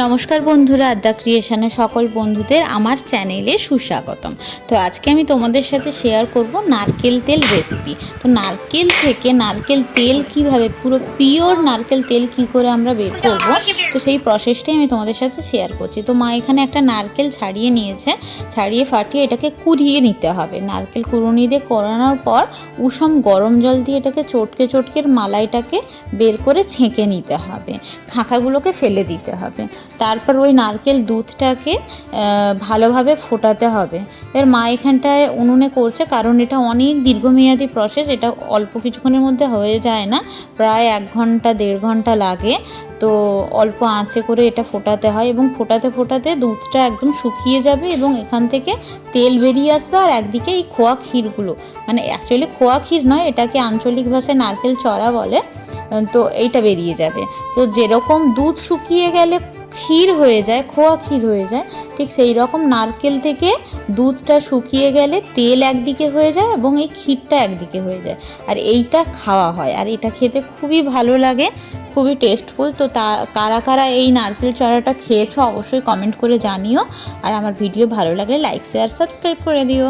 নমস্কার বন্ধুরা আদ্যা ক্রিয়েশনে সকল বন্ধুদের আমার চ্যানেলে সুস্বাগতম। তো আজকে আমি তোমাদের সাথে শেয়ার করব নারকেল তেল রেসিপি তো নারকেল থেকে নারকেল তেল কীভাবে, পুরো পিওর নারকেল তেল কি করে আমরা বের করব, তো সেই প্রসেসটাই আমি তোমাদের সাথে শেয়ার করছি। তো মা এখানে একটা নারকেল ছাড়িয়ে নিয়েছে, ছাড়িয়ে ফাটিয়ে এটাকে কুড়িয়ে নিতে হবে। নারকেল কুড়ুনি দিয়ে করানোর পর উষম গরম জল দিয়ে এটাকে চটকে চটকে এর মালাইটাকে বের করে ছেঁকে নিতে হবে। খাঁকাগুলোকে ফেলে দিতে হবে। তারপর ওই নারকেল দুধটাকে ভালোভাবে ফোটাতে হবে। এবার মা এখানটায় উনুনে করছে, কারণ এটা অনেক দীর্ঘমেয়াদী প্রসেস এটা অল্প কিছুক্ষণের মধ্যে হয়ে যায় না। প্রায় এক ঘণ্টা, দেড় ঘণ্টা লাগে। তো অল্প আঁচে করে এটা ফোটাতে হয় এবং ফোটাতে ফোটাতে দুধটা একদম শুকিয়ে যাবে এবং এখান থেকে তেল বেরিয়ে আসবে আর একদিকে এই খোয়া ক্ষীরগুলো। মানে অ্যাকচুয়ালি খোয়া ক্ষীর নয়, এটাকে আঞ্চলিক ভাষায় নারকেল চড়া বলে। তো এইটা বেরিয়ে যাবে। তো যেরকম দুধ শুকিয়ে গেলে ক্ষীর হয়ে যায়, খোয়া ক্ষীর হয়ে যায়, ঠিক সেই রকম নারকেল থেকে দুধটা শুকিয়ে গেলে তেল একদিকে হয়ে যায় এবং এই ক্ষীরটা একদিকে হয়ে যায়। আর এইটা খাওয়া হয়, আর এটা খেতে খুবই ভালো লাগে, খুবই টেস্টফুল তো তা, কারা কারা এই নারকেল চড়াটা খেয়েছো অবশ্যই কমেন্ট করে জানিও। আর আমার ভিডিও ভালো লাগলে লাইক শেয়ার সাবস্ক্রাইব করে দিও।